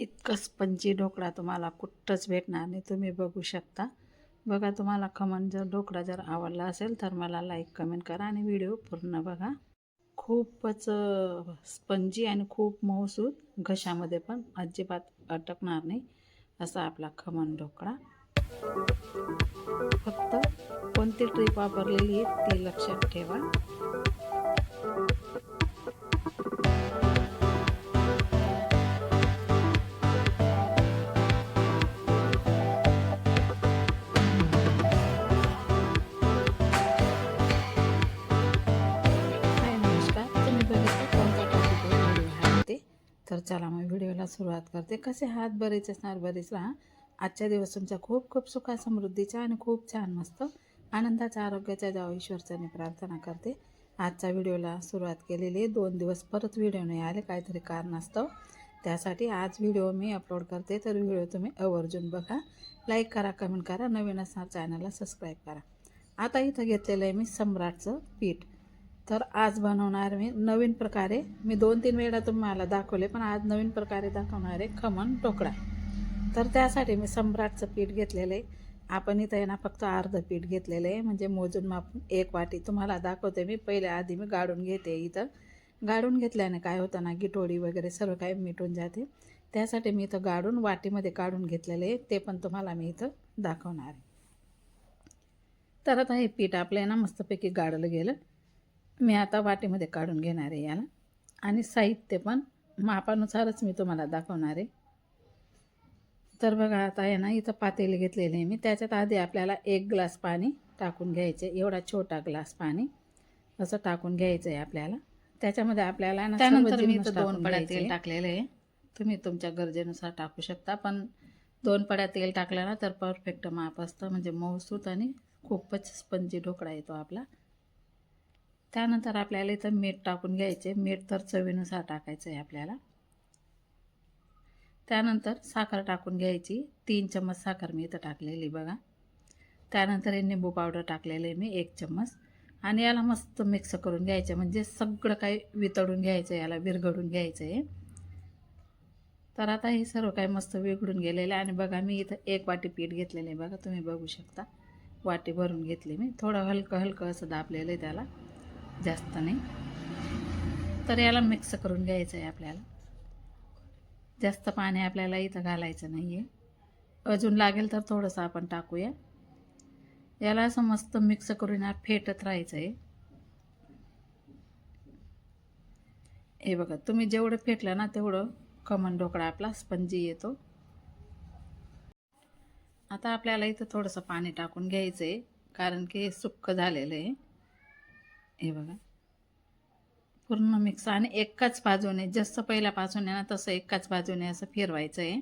इतकं स्पंजी ढोकळा तुम्हाला कुठंच भेटणार नाही तुम्ही बघू शकता. बघा तुम्हाला खमण जर ढोकळा जर आवडला असेल तर मला लाईक कमेंट करा आणि व्हिडिओ पूर्ण बघा. खूपच स्पंजी आणि खूप मऊसूद घशामध्ये पण अजिबात अटकणार नाही असा आपला खमण ढोकळा. फक्त कोणती ट्रीप वापरलेली आहे ती लक्षात ठेवा. तर चला मग व्हिडिओला सुरुवात करते. कसे हात बरेच असणार बरेच राहा आजच्या दिवस तुमच्या खूप खूप सुखा समृद्धीचा आणि खूप छान मस्त आनंदाच्या आरोग्याच्या जाऊ ईश्वरच्याने प्रार्थना करते. आजच्या व्हिडिओला सुरुवात केलेली आहे दोन दिवस परत व्हिडिओ नाही आले काहीतरी कारण असतं. त्यासाठी आज व्हिडिओ मी अपलोड करते. तर व्हिडिओ तुम्ही आवर्जून बघा. लाईक करा कमेंट करा. नवीन असणार चॅनलला सबस्क्राईब करा. आता इथं घेतलेलं आहे मी सम्राटचं पीठ. तर आज बनवणार मी नवीन प्रकारे. मी दोन तीन वेळा तुम्हाला दाखवले पण आज नवीन प्रकारे दाखवणार आहे खमण ढोकळा. तर त्यासाठी मी सम्राटचं पीठ घेतलेलं आहे. आपण इथं आहे ना फक्त अर्धं पीठ घेतलेलं आहे. म्हणजे मोजून मापून एक वाटी तुम्हाला दाखवते मी. पहिले आधी मी गाळून घेते इथं. गाळून घेतल्याने काय होतं ना गिटोडी वगैरे सर्व काही मिटून जाते. त्यासाठी मी इथं गाळून वाटीमध्ये काढून घेतलेले आहे. ते पण तुम्हाला मी इथं दाखवणार आहे. तर आता हे पीठ आपलं आहे ना मस्तपैकी गाळलं गेलं. मी आता वाटीमध्ये काढून घेणार आहे याला. आणि साहित्य पण मापानुसारच मी तुम्हाला दाखवणार आहे. तर बघा आता आहे ना इथं पातेले घेतलेले आहे मी. त्याच्यात आधी आपल्याला एक ग्लास पाणी टाकून घ्यायचं. आहे एवढा छोटा ग्लास पाणी असं टाकून घ्यायचं आहे आपल्याला. त्याच्यामध्ये आपल्याला ना त्यानंतर मी इथं दोन पड्या तेल टाकलेलं आहे. तुम्ही तुमच्या गरजेनुसार टाकू शकता पण दोन पड्या तेल टाकलं ना तर परफेक्ट माप असतं. म्हणजे मऊसूत आणि खूपच स्पंजी ढोकळा येतो आपला. त्यानंतर आपल्याला इथं मीठ टाकून घ्यायचे. मीठ तर चवीनुसार टाकायचं आहे आपल्याला. त्यानंतर साखर टाकून घ्यायची. तीन चम्मच साखर मी इथं टाकलेली बघा. त्यानंतर हे निंबू पावडर टाकलेलं आहे मी एक चम्मच. आणि याला मस्त मिक्स करून घ्यायचं म्हणजे सगळं काही वितळून घ्यायचं याला विरघडून घ्यायचं आहे. तर आता हे सर्व काही मस्त विघडून गेलेलं आहे. आणि बघा मी इथं एक वाटी पीठ घेतलेलं आहे बघा. तुम्ही बघू शकता. वाटी भरून घेतली मी. थोडं हलकं हलकं असं दाबलेलं आहे त्याला. जास्त नाही. तर याला मिक्स करून घ्यायचं आहे आपल्याला. जास्त पाणी आपल्याला इथं घालायचं नाही आहे अजून लागेल तर थोडंसं आपण टाकूया. याला असं मस्त मिक्स करून या फेटत राहायचं आहे. हे बघा तुम्ही जेवढं फेटलं ना तेवढं खमण ढोकळा आपला स्पंजी येतो. आता आपल्याला इथं थोडंसं पाणी टाकून घ्यायचं आहे कारण की हे सुक्क झालेलं आहे. हे बघा. पूर्ण मिक्स आणि एकाच बाजूने जसं पहिल्यापासून आहे ना तसं एकाच बाजूने असं फिरवायचं आहे.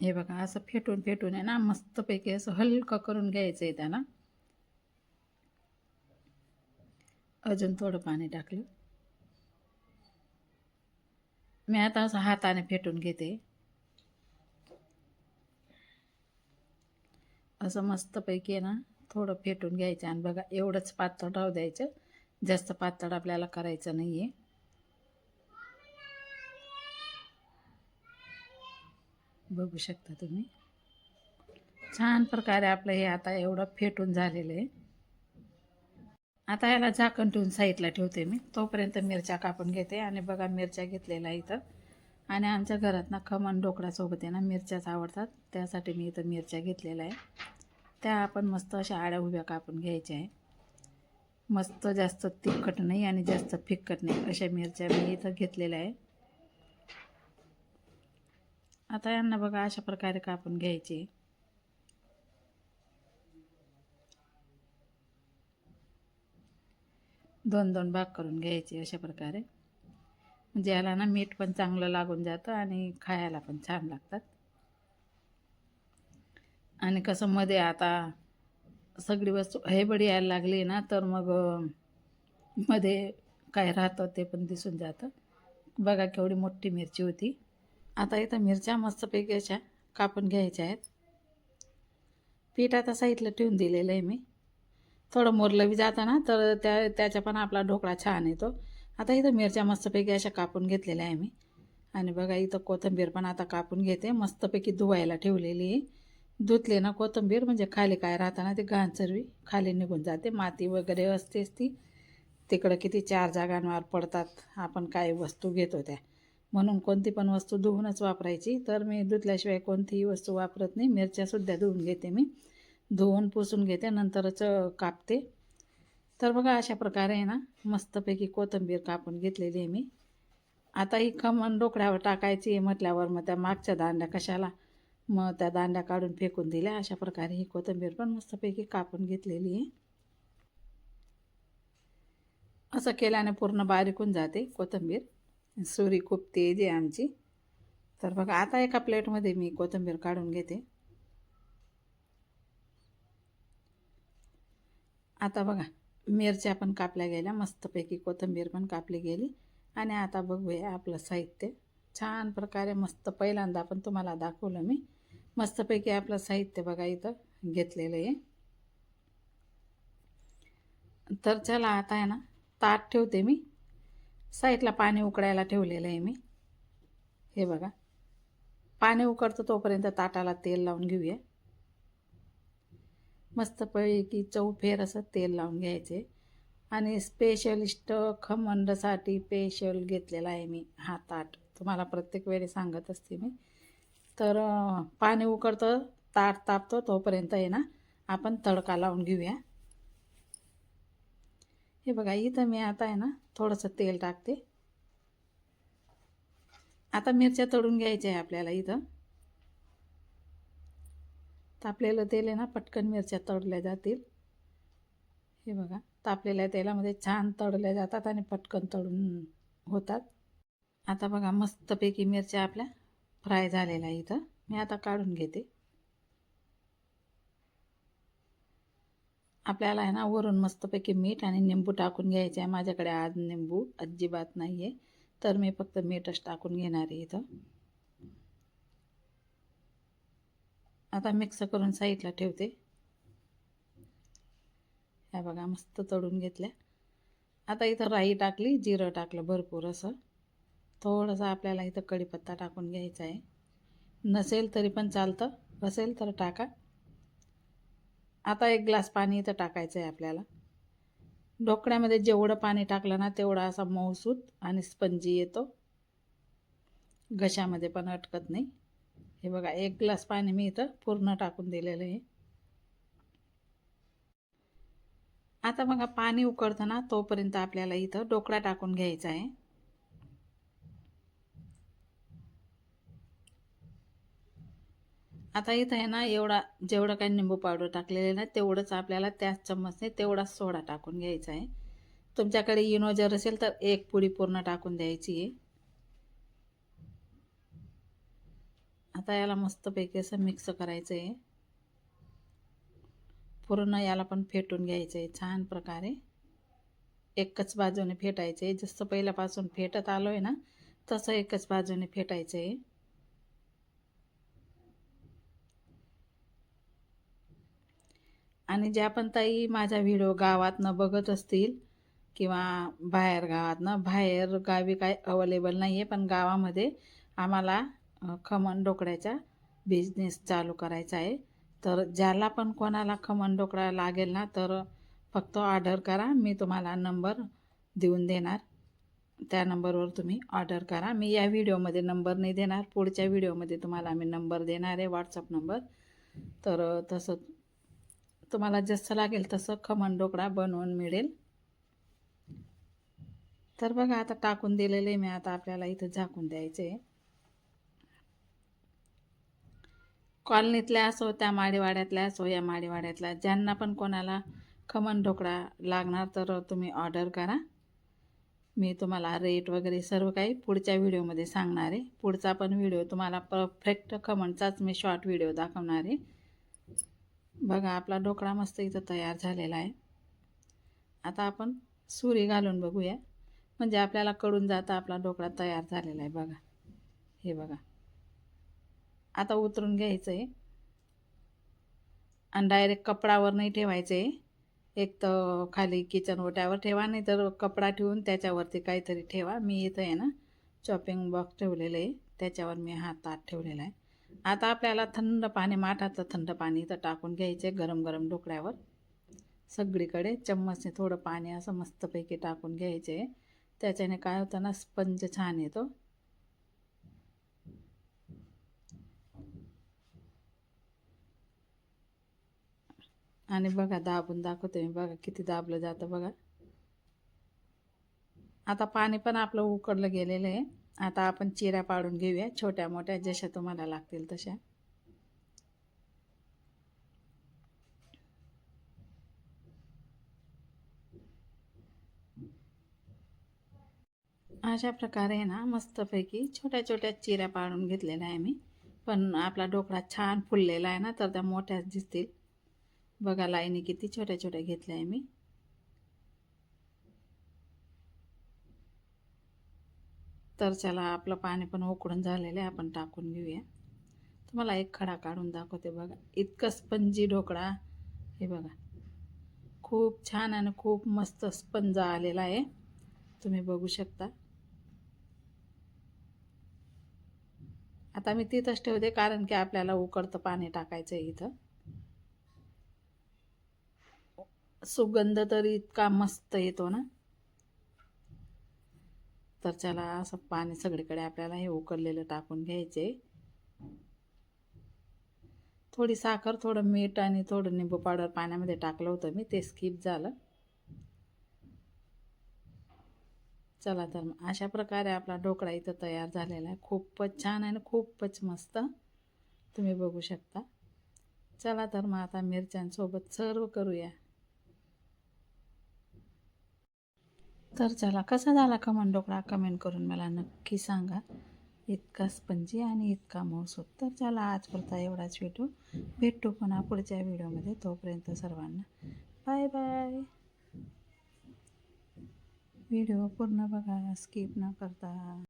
हे बघा असं फेटून फेटून आहे ना मस्तपैकी असं हलकं करून घ्यायचं आहे त्याला. अजून थोडं पाणी टाकलं. मी आता असं हाताने फेटून घेते. असं मस्तपैकी आहे ना थोडं फेटून घ्यायचं आणि बघा एवढंच पातळ राहू द्यायचं. जास्त पातळ आपल्याला करायचं नाही आहे बघू शकता तुम्ही. छान प्रकारे आपलं हे आता एवढं फेटून झालेलं आहे. आता याला झाकण ठेवून साईडला ठेवते मी. तोपर्यंत मिरच्या कापून घेते. आणि बघा मिरच्या घेतलेल्या इथं. आणि आमच्या घरात ना खमण ढोकळ्यासोबत आहे ना मिरच्याच आवडतात. त्यासाठी मी इथं मिरच्या घेतलेल्या आहे. त्या आपण मस्त अशा आड्या उभ्या कापून घ्यायच्या आहे. मस्त जास्त तिखट नाही आणि जास्त फिक्कट नाही. अशा मिरच्या मी इथं घेतलेल्या आहे. आता यांना बघा अशा प्रकारे कापून घ्यायचे. दोन दोन भाग करून घ्यायचे अशा प्रकारे. म्हणजे याला ना मीठ पण चांगलं लागून जातं आणि खायला पण छान लागतात. आणि कसं मध्ये आता सगळी वस्तू हेबडी यायला लागली ना तर मग मध्ये काय राहतं ते पण दिसून जातं. बघा केवढी मोठी मिरची होती. आता इथं मिरच्या मस्तपैकी अशा कापून घ्यायच्या आहेत. पीठ आता साईडला ठेवून दिलेलं आहे मी. थोडं मोरलं बी जातं ना तर त्या त्याच्या पण आपला ढोकळा छान येतो. आता इथं मिरच्या मस्तपैकी अशा कापून घेतलेल्या आहे मी. आणि बघा इथं कोथिंबीर पण आता कापून घेते. मस्तपैकी धुवायला ठेवलेली आहे. धुतले ना कोथिंबीर म्हणजे खाली काय राहतं ना ते घाण चरवी खाली निघून जाते. माती वगैरे असतेच ती. तिकडं किती चार जागांवर पडतात. आपण काय वस्तू घेतो त्या. म्हणून कोणती पण वस्तू धुवूनच वापरायची. तर मी धुतल्याशिवाय कोणतीही वस्तू वापरत नाही. मिरच्यासुद्धा धुवून घेते मी. धुवून पुसून घेते नंतरच कापते. तर बघा अशा प्रकारे आहे ना मस्तपैकी कोथिंबीर कापून घेतलेली आहे मी. आता ही खमण डोकड्यावर टाकायची आहे म्हटल्यावर मग त्या मागच्या दांड्या कशाला मग त्या दांड्या काढून फेकून दिल्या. अशा प्रकारे ही कोथिंबीर पण मस्तपैकी कापून घेतलेली आहे. असं केल्याने पूर्ण बारीक होऊन जाते कोथिंबीर. सुरी खूप तेज आहे आमची. तर बघा आता एका प्लेटमध्ये मी कोथिंबीर काढून घेते. आता बघा मिरच्या पण कापल्या गेल्या मस्तपैकी कोथिंबीर पण कापली गेली. आणि आता बघूया आपलं साहित्य. छान प्रकारे मस्त पहिल्यांदा पण तुम्हाला दाखवलं मी. मस्तपैकी आपलं साहित्य बघा इथं घेतलेलं आहे. तर चला आता आहे ना ताट ठेवते मी. साईडला पाणी उकडायला ठेवलेलं आहे मी. हे बघा पाणी उकडतं तोपर्यंत ताटाला तेल लावून घेऊया. मस्तपैकी चौफेर असं तेल लावून घ्यायचे. आणि स्पेशलिस्ट खमंडसाठी स्पेशल घेतलेला आहे मी हा ताट तुम्हाला प्रत्येक वेळी सांगत असते मी. तर पाणी उकडतं ताट तापतो तोपर्यंत आहे ना आपण तडका लावून घेऊया. हे बघा इथं मी आता आहे ना थोडंसं तेल टाकते. आता मिरच्या तळून घ्यायच्या आहे आपल्याला इथं. तापलेलं तेल आहे ना पटकन मिरच्या तळल्या जातील. हे बघा तापलेल्या तेलामध्ये छान तळल्या जातात आणि पटकन तळून होतात. आता बघा मस्तपैकी मिरच्या आपल्या फ्राय झालेल्या इथं मी आता काढून घेते. आपल्याला आहे ना वरून मस्तपैकी मीठ आणि निंबू टाकून घ्यायचे आहे. माझ्याकडे आज निंबू अजिबात नाही आहे तर मी फक्त मीठच टाकून घेणार आहे इथं. आता मिक्स करून साईडला ठेवते. ह्या बघा मस्त तळून घेतल्या. आता इथं राई टाकली जिरं टाकलं भरपूर असं. थोडंसं आपल्याला इथं कढीपत्ता टाकून घ्यायचा आहे. नसेल तरी पण चालतं. असेल तर टाका. आता एक ग्लास पाणी इथं टाकायचं आहे आपल्याला. ढोकळ्यामध्ये जेवढं पाणी टाकलं ना तेवढा असा मऊसूत आणि स्पंजी येतो. घशामध्ये पण अटकत नाही. हे बघा एक ग्लास पाणी मी इथं पूर्ण टाकून दिलेलं आहे. आता बघा पाणी उकळतं ना तोपर्यंत आपल्याला इथं ढोकळा टाकून घ्यायचा आहे. आता इथं आहे ना एवढा जेवढं काही निंबू पावडर टाकलेलं आहे ना तेवढंच आपल्याला त्याच चम्मचने तेवढाच सोडा टाकून घ्यायचा आहे. तुमच्याकडे इनो जर असेल तर एक पुडी पूर्ण टाकून द्यायची आहे. आता याला मस्तपैकी असं मिक्स करायचं आहे पूर्ण याला पण फेटून घ्यायचं आहे छान प्रकारे. एकच बाजूने फेटायचं आहे जसं पहिल्यापासून फेटत आलो आहे ना तसं एकच बाजूने फेटायचं आहे आणि ज्या पण ताई माझा व्हिडिओ गावातनं बघत असतील किंवा बाहेर गावातनं बाहेर गावी काय अवेलेबल नाही आहे पण गावामध्ये आम्हाला खमण ढोकळ्याचा बिझनेस चालू करायचा आहे. तर ज्याला पण कोणाला खमण ढोकळा लागेल ना तर फक्त ऑर्डर करा. मी तुम्हाला नंबर देऊन देणार. त्या नंबरवर तुम्ही ऑर्डर करा. मी या व्हिडिओमध्ये नंबर नाही देणार. पुढच्या व्हिडिओमध्ये तुम्हाला मी नंबर देणार आहे व्हॉट्सअप नंबर तर तसं तुम्हाला जसं लागेल तसं खमण ढोकळा बनवून मिळेल. तर बघा आता टाकून दिलेलं आहे मी. आता आपल्याला इथं झाकून द्यायचं आहे कॉलनीतल्या असो त्या माडीवाड्यातल्या असो या माडीवाड्यातल्या ज्यांना पण कोणाला खमण ढोकळा लागणार तर तुम्ही ऑर्डर करा. मी तुम्हाला रेट वगैरे सर्व काही पुढच्या व्हिडिओमध्ये सांगणार आहे. पुढचा पण व्हिडिओ तुम्हाला परफेक्ट खमणचाच मी शॉर्ट व्हिडिओ दाखवणार आहे. बघा आपला ढोकळा मस्त इथं तयार झालेला आहे. आता आपण सुरी घालून बघूया. म्हणजे आपल्याला कळून जाता आपला ढोकळा तयार झालेला आहे. बघा हे बघा. आता उतरून घ्यायचं आहे आणि डायरेक्ट कपडावर नाही ठेवायचं आहे एक तर खाली किचन ओट्यावर ठेवा नाही तर कपडा ठेवून त्याच्यावरती काहीतरी ठेवा. मी इथं आहे ना चॉपिंग बॉक्स ठेवलेलं आहे. त्याच्यावर मी हा ताट ठेवलेला आहे. आता आपल्याला थंड पाणी माठाचं थंड पाणी इथं टाकून घ्यायचे गरम गरम ढोकळ्यावर. सगळीकडे चम्मचने थोडं पाणी असं मस्तपैकी टाकून घ्यायचे त्याच्याने काय होतं ना स्पंज छान येतो. आणि बघा दाबून दाखवते मी. बघा किती दाबलं जातं बघा. आता पाणी पण आपलं उकडलं गेलेलं आहे. आता आपण चिऱ्या पाडून घेऊया. छोट्या मोठ्या जशा तुम्हाला लागतील तशा. अशा प्रकारे ना मस्तपैकी छोट्या छोट्या चिऱ्या पाडून घेतलेल्या आहे मी. पण आपला ढोकळा छान फुललेला आहे ना तर त्या मोठ्याच दिसतील. बघा लाईनी किती छोट्या छोट्या घेतल्या आहे मी. तर चला आपलं पाणी पण उकडून झालेलं आहे आपण टाकून घेऊया. तुम्हाला एक खडा काढून दाखवते बघा. इतकं स्पंजी ढोकळा हे बघा. खूप छान आणि खूप मस्त स्पंज आलेला आहे. तुम्ही बघू शकता. आता मी तिथंच ठेवते कारण की आपल्याला उकडतं पाणी टाकायचं आहे इथं. सुगंध तर इतका मस्त येतो ना. तर चला असं पाणी सगळीकडे आपल्याला हे उकडलेलं टाकून घ्यायचे. थोडी साखर थोडं मीठ आणि थोडं निंबू पावडर पाण्यामध्ये टाकलं होतं मी ते स्किप झालं. चला तर मग अशा प्रकारे आपला ढोकळा इथं तयार झालेला आहे. खूपच छान आणि खूपच मस्त. तुम्ही बघू शकता. चला तर मग आता मिरच्यांसोबत सर्व करूया. तर चला कसा झाला का मंडोकळा कमेंट करून मला नक्की सांगा. इतका स्पंजी आणि इतका मौसूद तर चला आजपुरता एवढाच भेटू. भेटू पुन्हा पुढच्या व्हिडिओमध्ये तोपर्यंत सर्वांना बाय बाय व्हिडिओ पूर्ण बघा स्किप न करता.